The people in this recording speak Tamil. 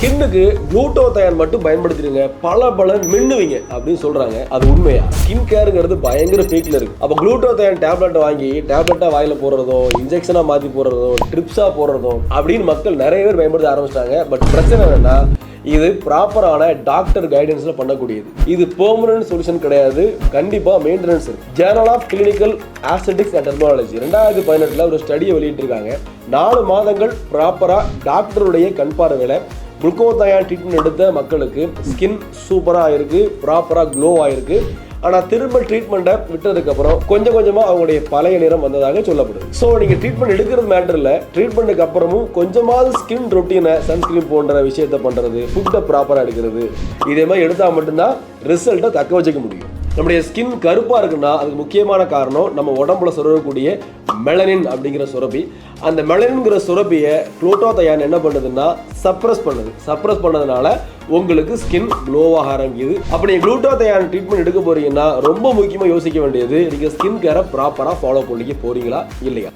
ஸ்கின்னுக்கு தயார் மட்டும் பயன்படுத்திடுங்க. பல பல மின்னுவீங்க அப்படின்னு சொல்றாங்க. அது உண்மையா? ஸ்கின் கேருங்கிறது பயங்கர பீக்ல இருக்கு. அப்ப தயார் டேப்லெட் வாங்கி டேப்லெட்டா வாயில போடுறதோ இன்ஜெக்ஷனா மாத்தி போடுறதோ ட்ரிப்ஸா போடுறதோ அப்படின்னு மக்கள் நிறைய பேர் பயன்படுத்த ஆரம்பிச்சிட்டாங்க. பட் பிரச்சனை என்னன்னா இது ப்ராப்பரான டாக்டர் கைடன்ஸ்ல பண்ணக்கூடியது. இது பெர்மனன்ட் சொல்யூஷன் கிடையாது. கண்டிப்பா மெயின்டெனன்ஸ் இருக்கு. Journal of clinical aesthetics and dermatology ரெண்டாயிரத்தி பதினெட்டுல ஒரு ஸ்டடியை வெளியிட்டிருக்காங்க. நாலு மாதங்கள் ப்ராப்பரா டாக்டருடைய கண் பார்வையில குளுக்கோதயான் ட்ரீட்மெண்ட் எடுத்த மக்களுக்கு ஸ்கின் சூப்பராக இருக்குது ப்ராப்பராக க்ளோ ஆகிருக்கு ஆனால் திரும்ப ட்ரீட்மெண்ட்டை விட்டதுக்கப்புறம் கொஞ்சம் கொஞ்சமாக அவங்களுடைய பழைய நிறம் வந்ததாக சொல்லப்படுது. ஸோ நீங்கள் ட்ரீட்மெண்ட் எடுக்கிறது மேட்டரில் ட்ரீட்மெண்ட்டுக்கு அப்புறமும் கொஞ்சமாவது ஸ்கின் ரொட்டீனை சன்ஸ்கிரீன் போன்ற விஷயத்தை பண்ணுறது ஃபுட்டை ப்ராப்பராக எடுக்கிறது இதே மாதிரி எடுத்தால் மட்டும்தான் ரிசல்ட்டை தக்க வச்சுக்க முடியும். நம்முடைய ஸ்கின் கருப்பாக இருக்குன்னா அதுக்கு முக்கியமான காரணம் நம்ம உடம்புல சுரக்கக்கூடிய மெலனின் அப்படிங்கிற சுரப்பி. அந்த மெலனின்ங்கிற சுரப்பியை குளோட்டோதயான் என்ன பண்ணுதுன்னா சப்ரஸ் பண்ணுது. சப்ரஸ் பண்ணதுனால உங்களுக்கு ஸ்கின் க்ளோவாக ஆரம்பிக்குது. அப்படி நீங்கள் குளூட்டோதயான் ட்ரீட்மெண்ட் எடுக்க போகிறீங்கன்னா ரொம்ப முக்கியமாக யோசிக்க வேண்டியது நீங்கள் ஸ்கின் கேரை ப்ராப்பராக ஃபாலோ பண்ணிக்க போகிறீங்களா இல்லையா?